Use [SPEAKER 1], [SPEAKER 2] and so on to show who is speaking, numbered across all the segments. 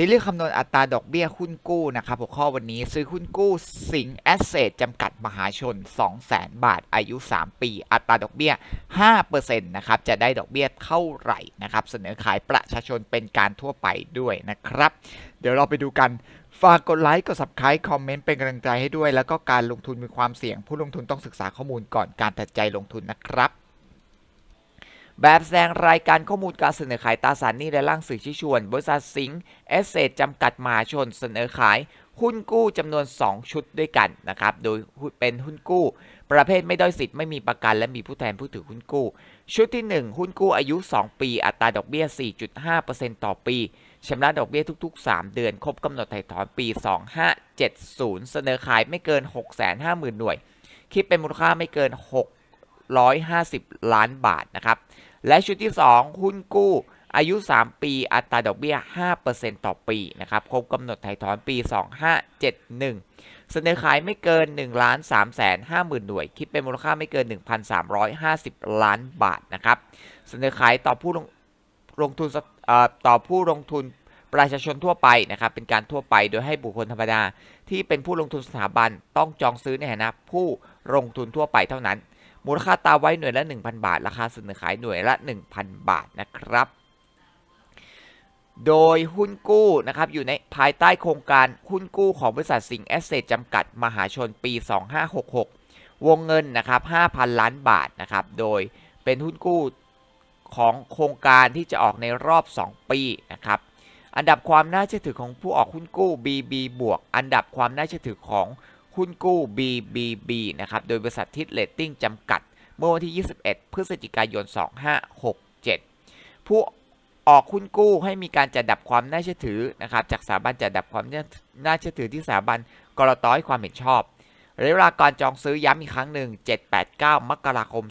[SPEAKER 1] ซีรีส์คำนวณอัตราดอกเบี้ยหุ้นกู้นะครับหัวข้อวันนี้ซื้อหุ้นกู้สิงแอสเซทจำกัดมหาชน 200,000 บาท อายุ 3 ปี อัตราดอกเบี้ย 5%นะครับ จะได้ดอกเบี้ยเท่าไหร่นะครับ เสนอขายประชาชนเป็นการทั่วไปด้วยนะครับ เดี๋ยวเราไปดูกันฝากกดไลค์ กด subscribe คอมเมนต์ เป็นกำลังใจให้ด้วย แล้วก็การลงทุนมีความเสี่ยง ผู้ลงทุนต้องศึกษาข้อมูลก่อนการตัดใจลงทุนนะครับ แบบแสดงรายการข้อมูลการเสนอขายตราสารหนี้และร่างสื่อชี้ชวน บริษัทสิงห์เอสเซทจำกัดมหาชนเสนอขายหุ้นกู้จำนวน 2 ชุดด้วยกันนะครับ โดยเป็นหุ้นกู้ ประเภทไม่ด้อยสิทธิ์ไม่มีประกัน และมีผู้แทนผู้ถือหุ้นกู้ ชุดที่ 1 หุ้นกู้อายุ 2 ปี อัตราดอกเบี้ย 4.5%ต่อปีชำระดอกเบี้ยทุก ๆ 3 เดือน ครบกำหนดไถ่ถอนปี 2570 เสนอขายไม่เกิน 650,000 หน่วย คิดเป็นมูลค่าไม่เกิน 650 ล้านบาทนะครับ และชุดที่ 2 หุ้นกู้อายุ 3 ปี อัตราดอกเบี้ย 5%ต่อปีนะครับ ครบกำหนดไถ่ถอนปี 2571 เสนอขายไม่เกิน1ล้าน3แสน50,000 หน่วย คิดเป็นมูลค่าไม่เกิน 1,350 ล้านบาทนะครับ เสนอขายต่อผู้ลงลงทุนต่อผู้ลงทุนประชาชนทั่วไปนะครับ เป็นการทั่วไปโดยให้บุคคลธรรมดา ที่เป็นผู้ลงทุนสถาบันต้องจองซื้อในฐานะผู้ลงทุนทั่วไปเท่านั้น มูลค่าตาไว้หน่วยละ 1,000 บาท ราคาเสนอขายหน่วยละ 1,000 บาทนะครับ โดยหุ้นกู้นะครับอยู่ในภายใต้โครงการหุ้นกู้ของบริษัทสิงห์แอสเซทจำกัดมหาชนปี 2566 วงเงินนะครับ 5,000 ล้านบาทนะครับ โดยเป็นหุ้นกู้ของโครงการที่จะออกในรอบ 2 ปีนะครับอันดับความน่าเชื่อถือของผู้ออกหุ้นกู้ BB บวก อันดับความน่าเชื่อถือของ หุ้นกู้ BBB นะครับ โดยบริษัททิศเลตติ้งจำกัด เมื่อวันที่ 21 พฤศจิกายน 2567 ผู้ออกหุ้นกู้ให้มีการจัดดับความน่าเชื่อถือนะครับ จากสถาบันจัดดับความน่าเชื่อถือที่สถาบันกรตให้ความเห็นชอบระยะเวลาการจองซื้อย้ำอีกครั้งหนึ่ง 7-8-9 มกราคม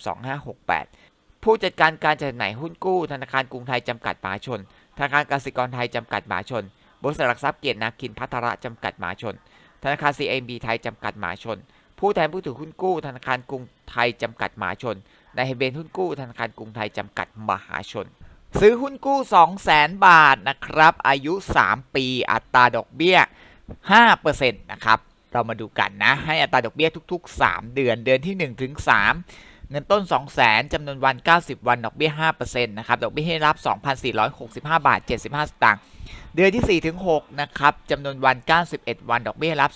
[SPEAKER 1] 2568 ผู้จัดการการจัดหน่ายหุ้นกู้ ธนาคารกรุงไทยจำกัดมหาชน ธนาคารกสิกรไทยจำกัดมหาชน บริษัทหลักทรัพย์เกียรตินาคินพัทระจำกัดมหาชน ธนาคาร CMB ไทยจำกัดมหาชน ผู้แทนผู้ถือหุ้นกู้ธนาคารกรุงไทยจำกัดมหาชนนายเฮเบนหุ้นกู้ธนาคารกรุงไทยจำกัดมหาชน ซื้อหุ้นกู้ 200,000 บาทนะครับ อายุ 3 ปีอัตราดอกเบี้ย 5%นะครับ เรามาดูกันนะ ให้อัตราดอกเบี้ยทุก ๆ 3 เดือนเดือนที่ 1 ถึง 3 เงินต้น 200,000จำนวนวัน 90 วันดอกเบี้ย5%นะครับดอกเบี้ยให้รับ 2,465 บาท 75 สตางค์เดือนที่ 4 ถึง 6 นะครับจำนวนวัน 91 วันดอกเบี้ยรับ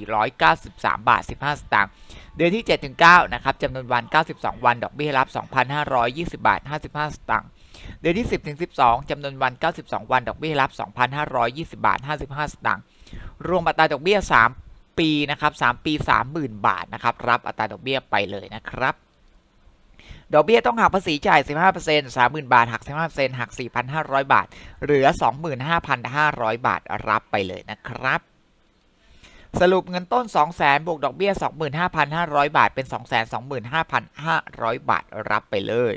[SPEAKER 1] 2,493 บาท 15 สตางค์เดือนที่ 7 ถึง 9 นะครับจำนวนวัน 92 วันดอกเบี้ยรับ 2,520 บาท 55 สตางค์เดือนที่ 10 ถึง 12 จำนวนวัน 92 วันดอกเบี้ยรับ 2,520 บาท 55 สตางค์รวมอัตราดอกเบี้ย 3 ปีนะครับ 3 ปี 30,000 บาทนะครับรับอัตราดอกเบี้ยไปเลยนะครับ ดอกเบี้ยต้องหักภาษีจ่าย 15% 30,000 บาท หัก 15%หัก 4,500 บาท เหลือ 25,500 บาทรับไปเลยนะครับ สรุปเงินต้น 200,000บวกดอกเบี้ย 25,500 บาท เป็น 225,500 บาทรับไปเลย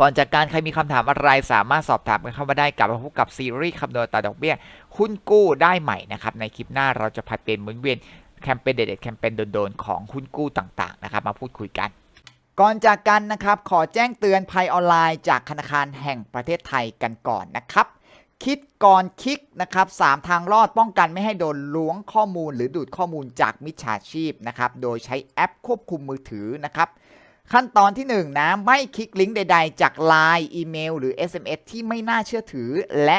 [SPEAKER 1] ก่อนจากการใครมีคำถามอะไรสามารถสอบถามกันเข้ามาได้กับพบกับซีรีส์คำนวณตาดอกเบี้ยหุ้นกู้ได้ใหม่นะครับในคลิปหน้าเราจะผัดเปลี่ยนหมุนเวียน แคมเปญเด็ดๆแคมเปญโดนๆของหุ้นกู้ต่างๆนะครับมาพูดคุยกัน ก่อนจากกันนะครับ ขอแจ้งเตือนภัยออนไลน์จากธนาคารแห่งประเทศไทยกันก่อนนะครับคิดก่อนคลิกนะครับสามทางรอดป้องกันไม่ให้โดนล้วงข้อมูล หรือดูดข้อมูลจากมิจฉาชีพนะครับ โดยใช้แอปควบคุมมือถือนะครับ ขั้นตอนที่1นงนะ ไม่คลิกลิงก์ใด ๆ จาก Line อีเมล หรือ SMS ที่ไม่น่าเชื่อถือ และ